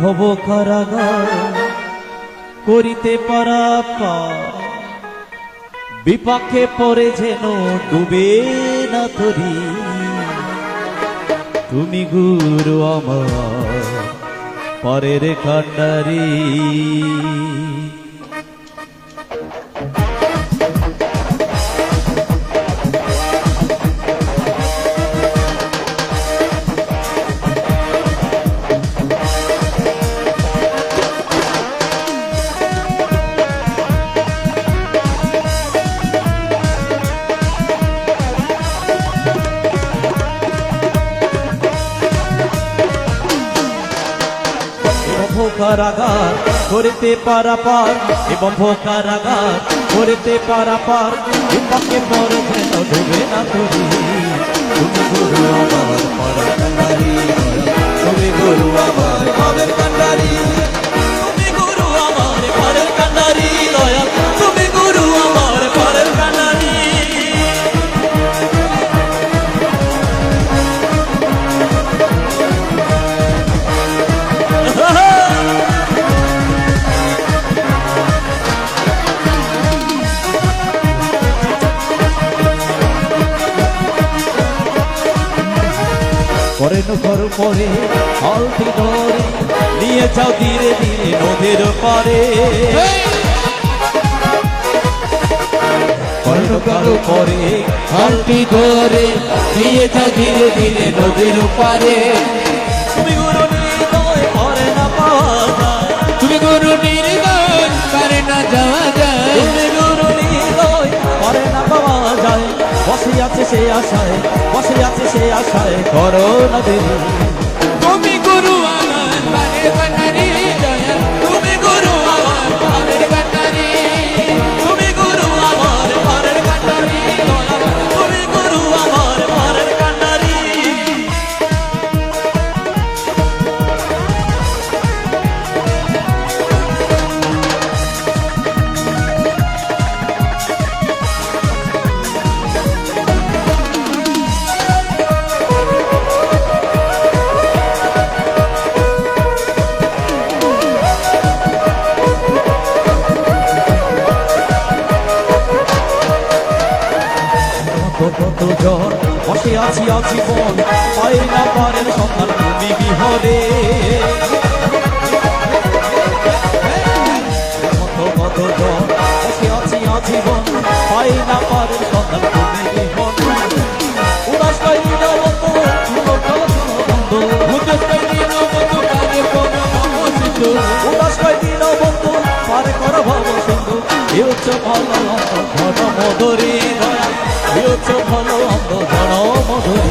ভব কারাগার করিতে পারা বিপাকে পরে যেন ডুবে না তরি। তুমি গুরু আমার পরের কান্ডারি। এবং ভোকারাগার করিতে পারা পার এবং ভোকারাগার করিতে পারা পার, বিপাকে পরে যেন ডুবে না তরি করে কর পরে অল্পে ধরে নিয়ে যাও ধীরে ধীরে নদীর পরে করেন কর পরে হালটি ধরে নিয়ে যাও ধীরে ধীরে নদীর পারে সে আশায় বসে আছে সে আশায় করো না দেরি তুমি গুরু আমার কত কত জন বসে আছি আজীবন। পাই না পারেন সন্ধান তুমি বিহরে। কত জন বসে আছি আজীবন। পাই না পারেন সন্ধান তুমি বিহন উদাস কর ভব সিন্ধু এ ভালো ঘন মধুরী দয়া। হচ্ছ ভালো অন্ত ঘন মধুরী।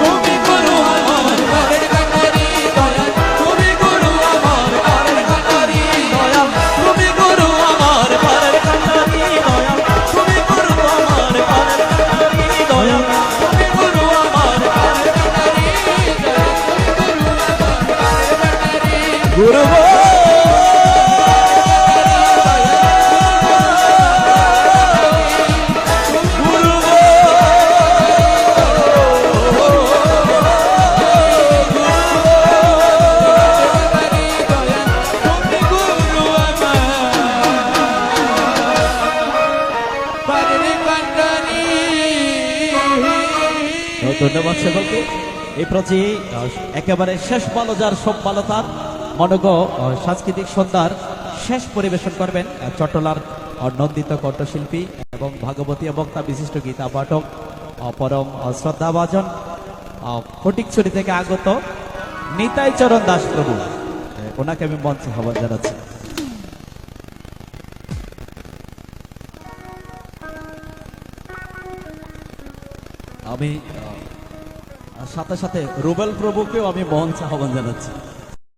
তুমি গুরু আমার পারে বানারি দয়া। তুমি গুরু আমার পারে বানারি দয়াল তুমি গুরু আমার পারের কান্ডারি দয়াল তুমি গুরু আমার পারের কান্ডারি দয়াল তুমি গুরু আমার পারে বানারি দয়া। তুমি গুরু আমার গুরু গো। গুরু ধন্যবাদ সকলকে। এই প্রতি একেবারে শেষ ভালো যার সব ভালো তার। মনগ সাংস্কৃতিক সন্ধ্যার শেষ পরিবেশন করবেন চট্টলার নন্দিত কণ্ঠশিল্পী এবং ভাগবতী বক্তা বিশিষ্ট গীতা পাঠক পরম শ্রদ্ধাভাজন ফটিকছড়ি থেকে আগত নিতাই চরণ দাস প্রভু। ওনাকে আমি মঞ্চে আহ্বান জানাচ্ছি। আমি সাথে সাথে রুবেল প্রভুকেও আমি মহান আহ্বান জানাচ্ছি।